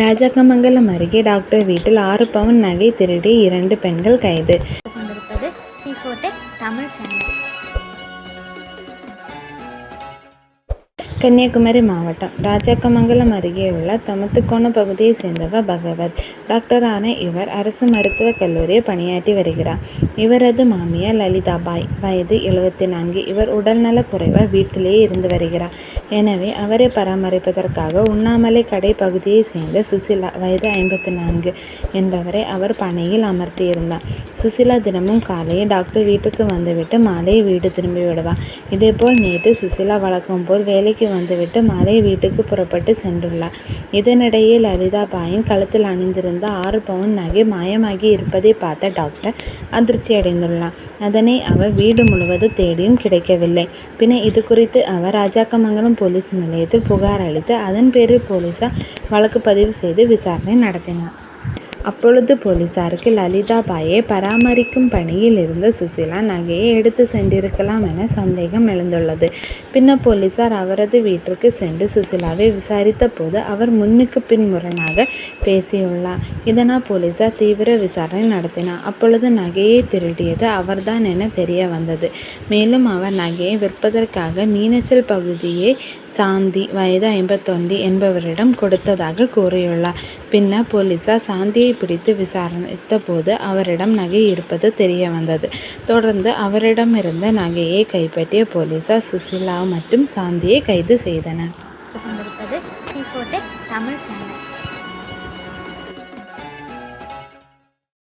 ராஜாக்கமங்கலம் அருகே டாக்டர் வீட்டில் ஆறு பவுன் நகை திருடி இரண்டு பெண்கள் கைது. தமிழ் கன்னியாகுமரி மாவட்டம் ராஜாக்கமங்கலம் அருகே உள்ள தமத்துக்கோண பகுதியை சேர்ந்தவர் பகவத். டாக்டரான இவர் அரசு மருத்துவக் கல்லூரியில் பணியாற்றி வருகிறார். இவரது மாமியார் லலிதாபாய். வயது எழுபத்தி நான்கு இவர் உடல்நலக் குறைவாக வீட்டிலேயே இருந்து வருகிறார். எனவே அவரை பராமரிப்பதற்காக உண்ணாமலை கடை பகுதியை சேர்ந்த சுசிலா வயது ஐம்பத்தி நான்கு என்பவரை அவர் பணியில் அமர்த்தியிருந்தார். சுசிலா தினமும் காலையில் டாக்டர் வீட்டுக்கு வந்துவிட்டு மாலை வீடு திரும்பி விடுவார். இதேபோல் நேற்று சுசிலா வழக்கம் போல் வேலைக்கு வந்துவிட்டு மாலை வீட்டுக்கு புறப்பட்டு சென்றுள்ளார். இதனிடையே லலிதாபாயின் கழுத்தில் அணிந்திருந்த ஆறு பவுன் நகை மாயமாகி இருப்பதை பார்த்த டாக்டர் அதிர்ச்சி அடைந்துள்ளார் அதனை அவர் வீடு முழுவதும் தேடியும் கிடைக்கவில்லை. பின்ன இது குறித்து அவர் ராஜாக்கமங்கலம் போலீஸ் நிலையத்தில் புகார் அளித்து அதன் பேரில் போலீசார் வழக்கு பதிவு செய்து விசாரணை நடத்தினார். அப்பொழுது போலீசாருக்கு லலிதாபாயை பராமரிக்கும் பணியில் இருந்த சுசிலா நகையை எடுத்து சென்றிருக்கலாம் என சந்தேகம் எழுந்துள்ளது. பின்னர் போலீசார் அவரது வீட்டிற்கு சென்று சுசிலாவை விசாரித்த போது அவர் முன்னுக்கு பின் முரணாக பேசியுள்ளார். இதனால் போலீசார் தீவிர விசாரணை நடத்தினார். அப்பொழுது நகையை திருடியது அவர்தான் என தெரிய வந்தது மேலும் அவர் நகையை விற்பதற்காக மீனச்சல் பகுதியை சாந்தி வயது ஐம்பத்தொன்று என்பவரிடம் கொடுத்ததாக கூறியுள்ளார். பின்னர் போலீசார் சாந்தியை பிடித்து விசாரித்த போது அவரிடம் நகை இருப்பது தெரிய வந்தது தொடர்ந்து அவரிடமிருந்த நகையை கைப்பற்றிய போலீசார் சுசிலா மற்றும் சாந்தியை கைது செய்தனர்.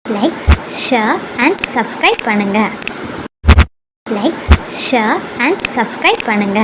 Like, likes share and subscribe பண்ணுங்க. லைக்ஸ் ஷேர் அண்ட் சப்ஸ்கிரைப் பண்ணுங்க.